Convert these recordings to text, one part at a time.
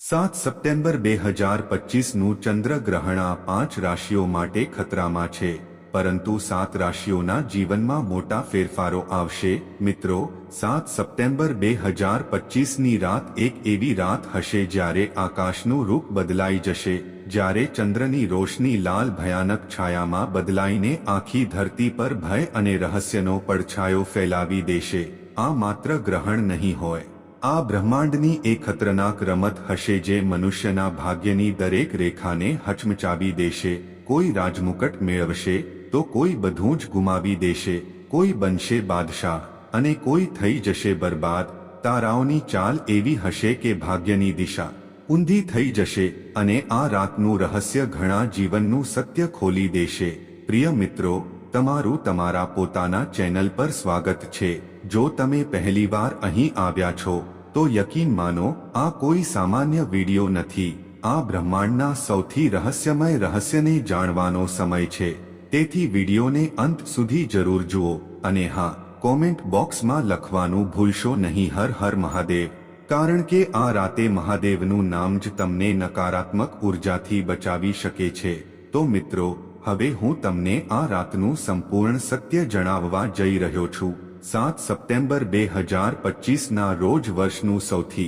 સાત સપ્ટેમ્બર બે હજાર પચીસનું ચંદ્રગ્રહણ આ પાંચ રાશિઓ માટે ખતરામાં છે. પરંતુ સાત રાશિઓના જીવનમાં મોટા ફેરફારો આવશે. મિત્રો, સાત સપ્ટેમ્બર બે હજાર પચીસની રાત એક એવી રાત હશે જ્યારે આકાશનું રૂપ બદલાઈ જશે. જ્યારે ચંદ્રની રોશની લાલ ભયાનક છાયામાં બદલાઈને આખી ધરતી પર ભય અને રહસ્યનો પડછાયો ફેલાવી દેશે. આ માત્ર ગ્રહણ નહીં હોય. આ બ્રહ્માંડની એક ખતરનાક રમત હશે જે મનુષ્યના ભાગ્યની દરેક રેખાને હચમચાવી દેશે. કોઈ રાજમુકટ મેળવશે, તો કોઈ બધું જ ગુમાવી દેશે. કોઈ બનશે બાદશાહ, અને કોઈ થઈ જશે બરબાદ. તારાઓની ચાલ એવી હશે કે ભાગ્યની દિશા ઊંધી થઈ જશે, અને આ રાતનું રહસ્ય ઘણા જીવનનું સત્ય ખોલી દેશે. પ્રિય મિત્રો, તમારું તમારા પોતાના ચેનલ પર સ્વાગત છે. જો તમે પહેલીવાર અહીં આવ્યા છો, તો યકીન માનો, આ કોઈ સામાન્ય વિડિયો નથી. આ બ્રહ્માંડના સૌથી રહસ્યમય રહસ્યને જાણવાનો સમય છે. તેથી વિડિયોને અંત સુધી જરૂર જુઓ. અને હા, કોમેન્ટ બોક્સમાં લખવાનું ભૂલશો નહીં. હર હર મહાદેવ. કારણ કે આ રાતે મહાદેવનું નામ જ તમને નકારાત્મક ઉર્જાથી બચાવી શકે છે. તો મિત્રો, હવે હું તમને આ રાતનું સંપૂર્ણ સત્ય જણાવવા જઈ રહ્યો છું. સાત સપ્ટેમ્બર બે હજાર પચીસના રોજ વર્ષનું સૌથી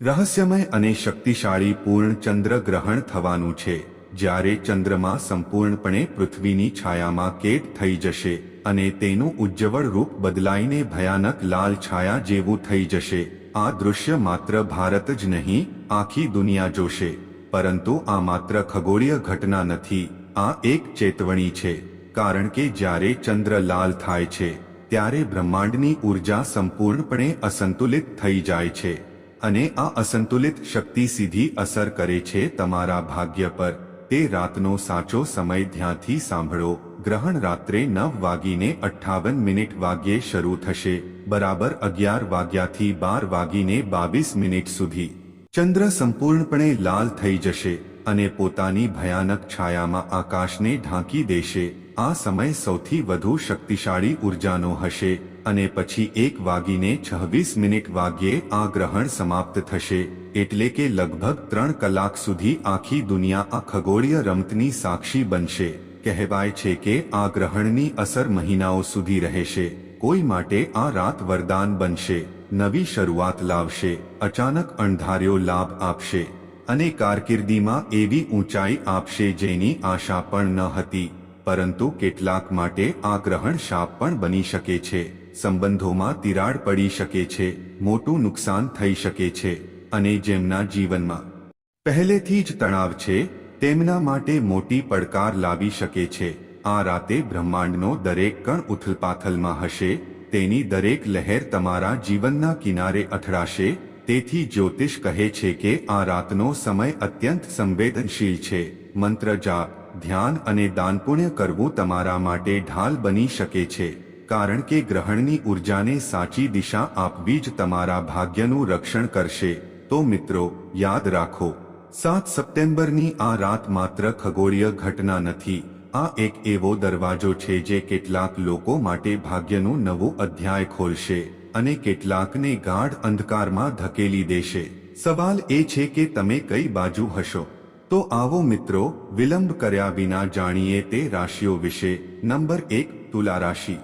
રહસ્યમય અને શક્તિશાળી પૂર્ણ ચંદ્રગ્રહણ થવાનું છે, જ્યારે ચંદ્રમા સંપૂર્ણપણે પૃથ્વીની છાયામાં કેદ થઈ જશે અને તેનું ઉજ્જવળ રૂપ બદલાઈને ભયાનક લાલ છાયા જેવું થઈ જશે. આ દૃશ્ય માત્ર ભારત જ નહીં, આખી દુનિયા જોશે. પરંતુ આ માત્ર ખગોળીય ઘટના નથી, આ એક ચેતવણી છે, કારણ કે જ્યારે ચંદ્ર લાલ થાય છે ત્યારે બ્રહ્માંડની ઊર્જા સંપૂર્ણપણે અસંતુલિત થઈ જાય છે અને આ અસંતુલિત શક્તિ સીધી અસર કરે છે તમારા ભાગ્ય પર. તે રાતનો સાચો સમય ધ્યાનથી સાંભળો. ગ્રહણ રાત્રે નવ વાગીને અઠ્ઠાવન મિનિટ વાગ્યે શરૂ થશે. બરાબર અગિયાર વાગ્યાથી બાર વાગીને બાવીસ મિનિટ સુધી. ચંદ્ર સંપૂર્ણપણે લાલ થઈ જશે અને પોતાની ભયાનક છાયામાં આકાશને ઢાંકી દેશે. આ સમય સૌથી વધુ શક્તિશાળી ઉર્જાનો હશે અને પછી એક વાગીને છવ્વીસ મિનિટ વાગ્યે આ ગ્રહણ સમાપ્ત થશે, એટલે કે લગભગ ત્રણ કલાક સુધી આખી દુનિયા આ ખગોળીય રમતની સાક્ષી બનશે. કહેવાય છે કે આ ગ્રહણની અસર મહિનાઓ સુધી રહેશે, કોઈ માટે આ રાત વરદાન બનશે, નવી શરૂઆત લાવશે, અચાનક અણધાર્યો લાભ આપશે, અને કારકિર્દીમાં એવી ઊંચાઈ આપશે જેની આશા પણ ન હતી. પરંતુ કેટલાક માટે આ ગ્રહણ શાપ પણ બની શકે છે. સંબંધોમાં તિરાડ પડી શકે છે, મોટું નુકસાન થઈ શકે છે, અને જેમના જીવનમાં પહેલેથી જ તણાવ છે, તેમના માટે મોટી પડકાર લાવી શકે છે. આ રાતે બ્રહ્માંડનો દરેક કણ ઉથલપાથલમાં હશે, તેની દરેક લહેર તમારા જીવનના કિનારે અથડાશે, તેથી જ્યોતિષ કહે છે કે આ રાતનો સમય અત્યંત સંવેદનશીલ છે. મંત્ર જાપ. ધ્યાન અને દાનપુણ્ય કરવું તમારા માટે ઢાલ બની શકે છે, કારણ કે ગ્રહણની ઉર્જાને સાચી દિશા આપવી જ તમારા ભાગ્યનું રક્ષણ કરશે. તો મિત્રો, યાદ રાખો, સાત સપ્ટેમ્બરની આ રાત માત્ર ખગોળીય ઘટના નથી, આ એક એવો દરવાજો છે જે કેટલાક લોકો માટે ભાગ્યનું નવું અધ્યાય ખોલશે અને કેટલાકને ગાઢ અંધકારમાં ધકેલી દેશે. સવાલ એ છે કે તમે કઈ બાજુ હશો? તો આવો મિત્રો, વિલંબ કર્યા વિના જાણીએ તે રાશિઓ વિશે. નંબર એક, તુલા રાશિ.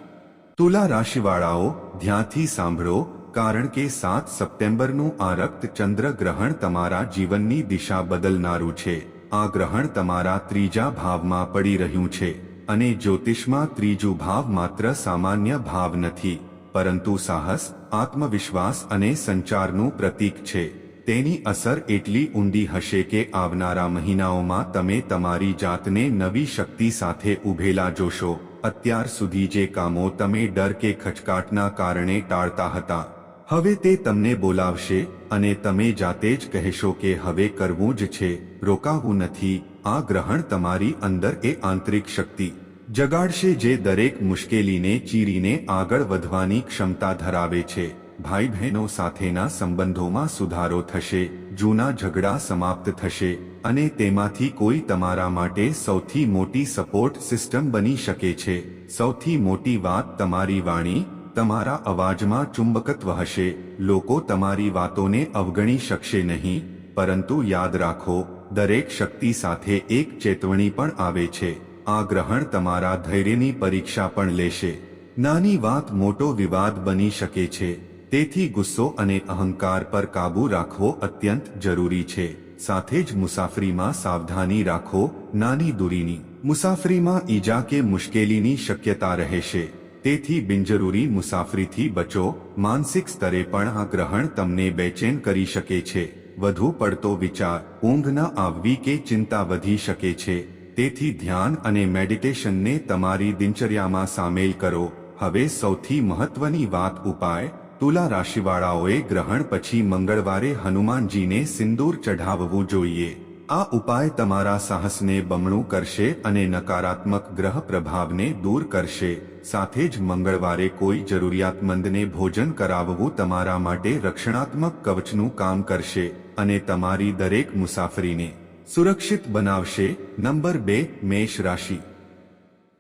તુલા રાશિવાળાઓ, ધ્યાનથી સાંભળો, કારણ કે સાત સપ્ટેમ્બરનું આ રક્ત ચંદ્ર ગ્રહણ તમારા જીવનની દિશા બદલનારું છે. આ ગ્રહણ તમારા ત્રીજા ભાવમાં પડી રહ્યું છે. અને જ્યોતિષમાં ત્રીજું ભાવ માત્ર સામાન્ય ભાવ નથી. પરંતુ સાહસ, આત્મવિશ્વાસ અને સંચારનું પ્રતીક છે. તેની અસર એટલી ઊંડી હશે કે આવનારા મહિનાઓમાં તમે તમારી જાતને નવી શક્તિ સાથે ઉભેલા જોશો. અત્યાર સુધી જે કામો તમે ડર કે ખચકાટના કારણે ટાળતા હતા, હવે તે તમને બોલાવશે અને તમે જાતે જ કહેશો કે હવે કરવું જ છે, રોકાવું નથી, આ ગ્રહણ તમારી અંદર એ આંતરિક શક્તિ જગાડશે જે દરેક મુશ્કેલીને ચીરીને આગળ વધવાની ક્ષમતા ધરાવે છે. ભાઈ બહેનો સાથેના સંબંધોમાં સુધારો થશે, જૂના ઝઘડા સમાપ્ત થશે અને તેમાંથી કોઈ તમારા માટે સૌથી મોટી સપોર્ટ સિસ્ટમ બની શકે છે. સૌથી મોટી વાત તમારી વાણી, તમારા અવાજમાં ચુંબકત્વ હશે. લોકો તમારી વાતોને અવગણી શકશે નહીં, પરંતુ યાદ રાખો, દરેક શક્તિ સાથે એક ચેતવણી પણ આવે છે. આ ગ્રહણ તમારા ધૈર્યની પરીક્ષા પણ લેશે. નાની વાત મોટો વિવાદ બની શકે છે. તેથી ગુસ્સો અને અહંકાર પર કાબૂ રાખવો અત્યંત જરૂરી છે. સાથે જ મુસાફરીમાં સાવધાની રાખો, નાની દૂરીની. મુસાફરીમાં ઈજા કે મુશ્કેલીની શક્યતા રહેશે. તેથી બિનજરૂરી મુસાફરીથી બચો, માનસિક સ્તરે પણ આ ગ્રહણ તમને બેચેન કરી શકે છે. વધુ પડતો વિચાર, ઊંઘ ન આવવી કે ચિંતા વધી શકે છે. તેથી ધ્યાન અને મેડિટેશનને તમારી દિનચર્યામાં સામેલ કરો. હવે સૌથી મહત્વની વાત ઉપાય તુલા રાશિવાળાઓએ ગ્રહણ પછી મંગળવારે હનુમાનજીને સિંદૂર ચઢાવવું જોઈએ. આ ઉપાય તમારા સાહસને બમણું કરશે અને નકારાત્મક ગ્રહ પ્રભાવને દૂર કરશે. સાથે જ મંગળવારે કોઈ જરૂરિયાતમંદને ભોજન કરાવવું તમારા માટે રક્ષણાત્મક કવચનું કામ કરશે અને તમારી દરેક મુસાફરીને સુરક્ષિત બનાવશે. નંબર બે મેષ રાશિ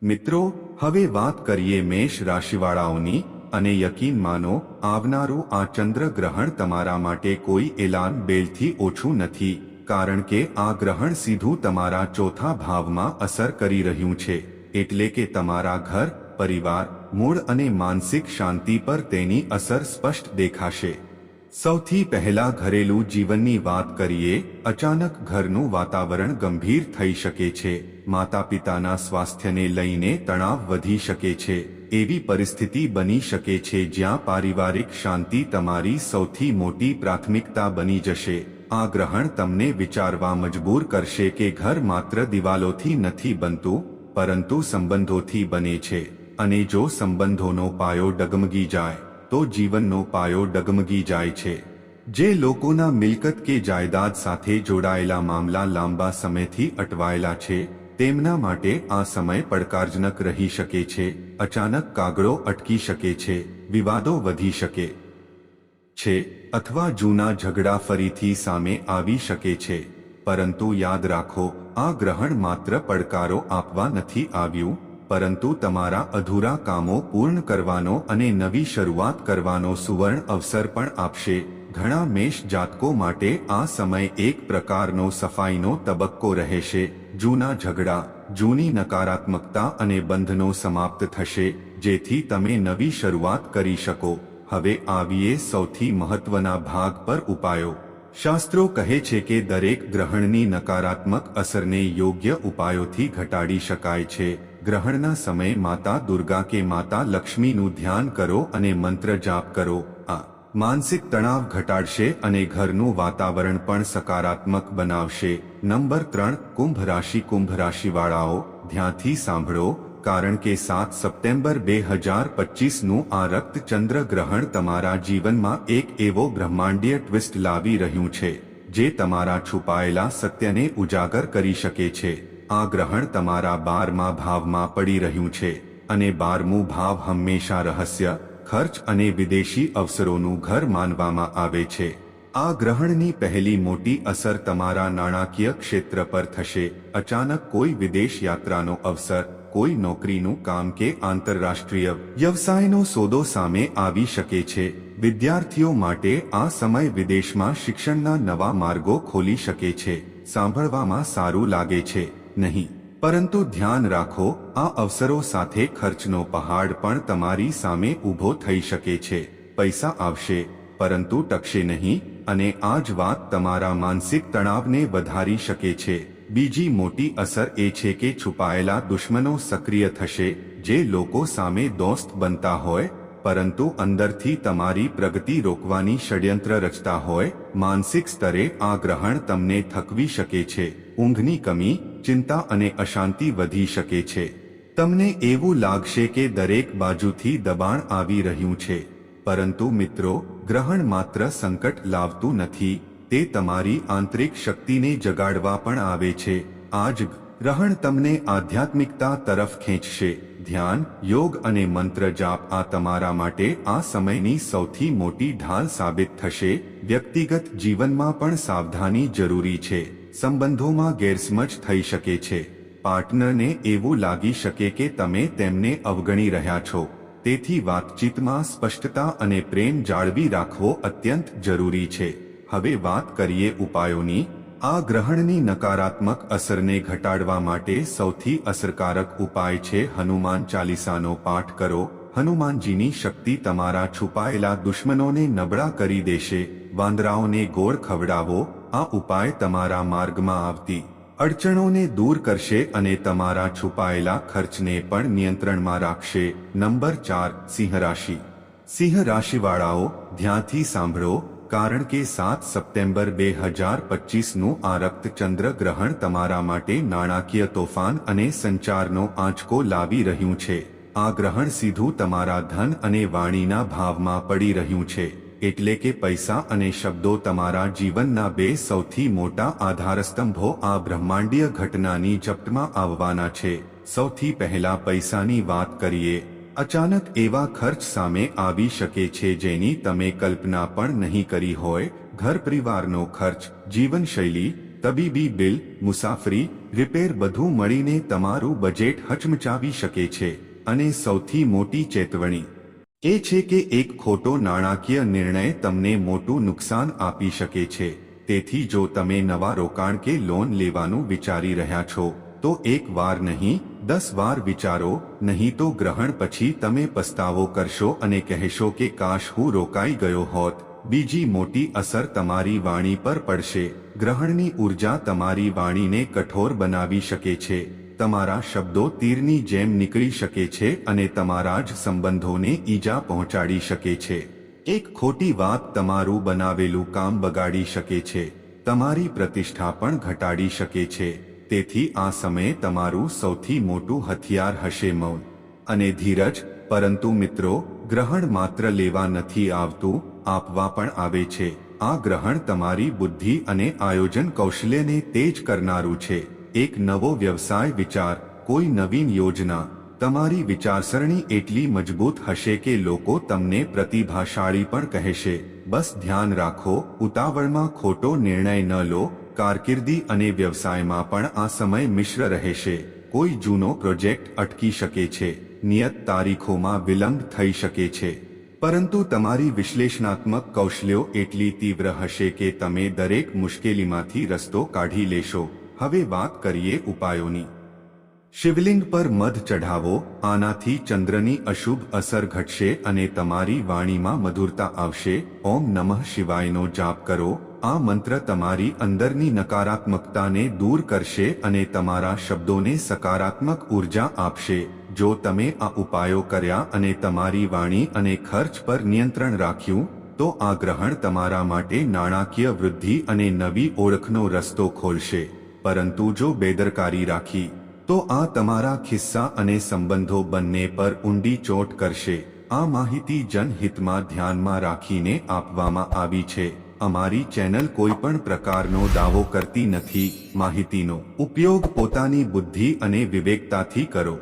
મિત્રો, હવે વાત કરીએ મેષ રાશિવાળાઓની અને યકીન માનો, આવનારું આ ચંદ્ર ગ્રહણ તમારા માટે કોઈ એલાન બેલથી ઓછું નથી, કારણ કે આ ગ્રહણ સીધું તમારા ચોથા ભાવમાં અસર કરી રહ્યું છે, એટલે કે તમારા ઘર, પરિવાર, મૂળ અને માનસિક શાંતિ પર તેની અસર સ્પષ્ટ દેખાશે. સૌથી પહેલા ઘરેલું જીવનની વાત કરીએ, અચાનક ઘરનું વાતાવરણ ગંભીર થઈ શકે છે. માતા પિતાના સ્વાસ્થ્યને લઈને તણાવ વધી શકે છે. એવી પરિસ્થિતિ બની શકે છે જ્યાં પારિવારિક શાંતિ તમારી સૌથી મોટી પ્રાથમિકતા બની જશે. આ ગ્રહણ તમને વિચારવા મજબૂર કરશે કે ઘર માત્ર દિવાલોથી નથી બનતું, પરંતુ સંબંધોથી બને છે. અને જો સંબંધોનો પાયો ડગમગી જાય તો જીવનનો પાયો ડગમગી જાય છે. જે લોકોના મિલકત કે જાયદાદ સાથે જોડાયેલા મામલા લાંબા સમયથી અટવાયેલા છે, તેમના માટે આ સમય પડકારજનક રહી શકે છે, અચાનક કાગળો અટકી શકે છે, વિવાદો વધી શકે છે, અથવા જૂના ઝઘડા ફરીથી સામે આવી શકે છે. પરંતુ યાદ રાખો, આ ગ્રહણ માત્ર પડકારો આપવા નથી આવ્યું પરંતુ તમારા અધૂરા કામો પૂર્ણ કરવાનો અને નવી શરૂઆત કરવાનો સુવર્ણ અવસર પણ આપશે. ઘણા મેષ જાતકો માટે આ સમય એક પ્રકારનો સફાઈનો તબક્કો રહેશે. જૂના ઝઘડા, જૂની નકારાત્મકતા અને બંધનો સમાપ્ત થશે, જેથી તમે નવી શરૂઆત કરી શકો. હવે આવીએ સૌથી મહત્વના ભાગ પર ઉપાયો. શાસ્ત્રો કહે છે કે દરેક ગ્રહણની નકારાત્મક અસરને યોગ્ય ઉપાયોથી ઘટાડી શકાય છે. ગ્રહણના સમયે માતા દુર્ગા કે માતા લક્ષ્મીનું ધ્યાન કરો અને મંત્ર જાપ કરો. આ માનસિક તણાવ ઘટાડશે અને ઘરનું વાતાવરણ પણ સકારાત્મક બનાવશે. નંબર ત્રણ, કુંભ રાશિ, કુંભ રાશિવાળાઓ, ધ્યાનથી સાંભળો, કારણ કે સાત સપ્ટેમ્બર બે હજાર પચીસનું આ રક્ત ચંદ્ર ગ્રહણ તમારા જીવનમાં એક એવો બ્રહ્માંડીય ટ્વિસ્ટ લાવી રહ્યું છે, જે તમારા છુપાયેલા સત્યને ઉજાગર કરી શકે છે. આ ગ્રહણ તમારા બારમા ભાવમાં પડી રહ્યું છે અને બારમું ભાવ હંમેશા રહસ્ય, ખર્ચ અને વિદેશી અવસરોનું ઘર માનવામાં આવે છે. આ ગ્રહણની પહેલી મોટી અસર તમારા નાણાકીય ક્ષેત્ર પર થશે. અચાનક કોઈ વિદેશ યાત્રાનો અવસર, કોઈ નોકરીનું કામ કે આંતરરાષ્ટ્રીય વ્યવસાયનો સોદો સામે આવી શકે છે. વિદ્યાર્થીઓ માટે આ સમય વિદેશમાં શિક્ષણના નવા માર્ગો ખોલી શકે છે. સાંભળવામાં સારું લાગે છે. નહીં. પરંતુ ધ્યાન રાખો, આ અવસરો સાથે ખર્ચનો પહાડ પણ તમારી સામે ઊભો થઈ શકે છે. પૈસા આવશે, પરંતુ ટકશે નહીં, અને આ જ વાત તમારા માનસિક તણાવને વધારી શકે છે. બીજી મોટી અસર એ છે કે છુપાયેલા દુશ્મનો સક્રિય થશે, જે લોકો સામે દોસ્ત બનતા હોય, પરંતુ અંદરથી તમારી પ્રગતિ રોકવાની ષડયંત્ર રચતા હોય, માનસિક સ્તરે આ ગ્રહણ તમને થકવી શકે છે. ઊંઘની કમી ચિંતા અને અશાંતિ વધી શકે છે. તમને એવું લાગશે કે દરેક બાજુથી દબાણ આવી રહ્યું છે. પરંતુ મિત્રો, ગ્રહણ માત્ર સંકટ લાવતું નથી, તે તમારી આંતરિક શક્તિને જગાડવા પણ આવે છે. આજ ગ્રહણ તમને આધ્યાત્મિકતા તરફ ખેંચશે. ધ્યાન, યોગ અને મંત્ર જાપ આ તમારા માટે આ સમયની સૌથી મોટી ઢાલ સાબિત થશે. વ્યક્તિગત જીવનમાં પણ સાવધાની જરૂરી છે. સંબંધોમાં ગેરસમજ થઈ શકે છે. પાર્ટનરને એવું લાગી શકે કે તમે તેમને અવગણી રહ્યા છો. તેથી વાતચીતમાં સ્પષ્ટતા અને પ્રેમ જાળવી રાખવો અત્યંત જરૂરી છે. હવે વાત કરીએ ઉપાયોની. આ ગ્રહણની નકારાત્મક અસરને ઘટાડવા માટે સૌથી અસરકારક ઉપાય છે હનુમાન ચાલીસાનો પાઠ કરો. હનુમાનજીની શક્તિ તમારા છુપાયેલા દુશ્મનોને નબળા કરી દેશે. વાંદરાઓને ગોળ ખવડાવો. આ ઉપાય તમારા માર્ગમાં આવતી અડચણોને દૂર કરશે અને તમારા છુપાયેલા ખર્ચને પણ નિયંત્રણમાં રાખશે. નંબર ચાર, સિંહ રાશિ. સિંહ રાશિવાળાઓ, ધ્યાનથી સાંભળો, કારણ કે સાત સપ્ટેમ્બર બે હજાર પચીસનું આ રક્તચંદ્ર ગ્રહણ તમારા માટે નાણાકીય તોફાન અને સંચારનો આંચકો લાવી રહ્યું છે. આ ગ્રહણ સીધું તમારા ધન અને વાણીના ભાવમાં પડી રહ્યું છે. એટલે કે પૈસા અને શબ્દો તમારા જીવનના બે સૌથી મોટા આધારસ્તંભો આ બ્રહ્માંડીય ઘટનાની ઝપટમાં આવવાના છે. સૌથી પહેલા પૈસાની વાત કરીએ. અચાનક એવા ખર્ચ સામે આવી શકે છે જેની તમે કલ્પના પણ નહીં કરી હોય. ઘર પરિવારનો ખર્ચ, જીવનશૈલી, તબીબી બિલ, મુસાફરી, રિપેર બધું મળીને તમારું બજેટ હચમચાવી શકે છે. અને સૌથી મોટી ચેતવણી એ છે કે એક ખોટો નાણાકીય નિર્ણય તમને મોટું નુકસાન આપી શકે છે. તેથી જો તમે નવા રોકાણ કે લોન લેવાનું વિચારી રહ્યા છો, તો એક વાર નહીં, દસ વાર વિચારો, નહીં તો ગ્રહણ પછી તમે પસ્તાવો કરશો અને કહેશો કે કાશ હું રોકાઈ ગયો હોત. બીજી મોટી અસર તમારી વાણી પર પડશે. ગ્રહણની ઊર્જા તમારી વાણીને કઠોર બનાવી શકે છે. તમારા શબ્દો તીરની જેમ નીકળી શકે છે અને તમારા જ સંબંધોને ઈજા પહોંચાડી શકે છે. એક ખોટી વાત તમારું બનાવેલું કામ બગાડી શકે છે. તમારી પ્રતિષ્ઠા પણ ઘટાડી શકે છે. તેથી આ સમયે તમારું સૌથી મોટું હથિયાર હશે મૌન. અને ધીરજ, પરંતુ મિત્રો, ગ્રહણ માત્ર લેવા નથી આવતું, આપવા પણ આવે છે. આ ગ્રહણ તમારી બુદ્ધિ અને આયોજન કૌશલ્યને તેજ કરનારું છે. એક નવો વ્યવસાય વિચાર, કોઈ નવીન યોજના. તમારી વિચારસરણી એટલી મજબૂત હશે કે લોકો તમને પ્રતિભાશાળી પણ કહેશે. બસ ધ્યાન રાખો, ઉતાવળમાં ખોટો નિર્ણય ન લો. કારકિર્દી અને વ્યવસાયમાં પણ આ સમય મિશ્ર રહેશે. કોઈ જૂનો પ્રોજેક્ટ અટકી શકે છે. નિયત તારીખોમાં વિલંબ થઈ શકે છે. પરંતુ તમારી વિશ્લેષણાત્મક કૌશલ્યો એટલી તીવ્ર હશે કે તમે દરેક મુશ્કેલીમાંથી રસ્તો કાઢી લેશો. હવે વાત કરીએ ઉપાયોની. શિવલિંગ પર મધ ચઢાવો, આનાથી ચંદ્રની અશુભ અસર ઘટશે અને તમારી વાણીમાં મધુરતા આવશે. ઓમ નમઃ શિવાયનો જાપ કરો. આ મંત્ર તમારી અંદરની નકારાત્મકતાને દૂર કરશે અને તમારા શબ્દોને સકારાત્મક ઊર્જા આપશે. જો તમે આ ઉપાયો કર્યા અને તમારી વાણી અને ખર્ચ પર નિયંત્રણ રાખ્યું, તો આ ગ્રહણ તમારા માટે નાણાકીય વૃદ્ધિ અને નવી ઓળખનો રસ્તો ખોલશે. પરંતુ જો બેદરકારી રાખી, તો આ તમારા ખિસ્સા અને સંબંધો બંને પર ઊંડી ચોટ કરશે. આ માહિતી જનહિતમાં ધ્યાનમાં રાખીને આપવામાં આવી છે. અમારી ચેનલ કોઈ પણ પ્રકારનો દાવો કરતી નથી. માહિતીનો ઉપયોગ પોતાની બુદ્ધિ અને વિવેકતાથી કરો.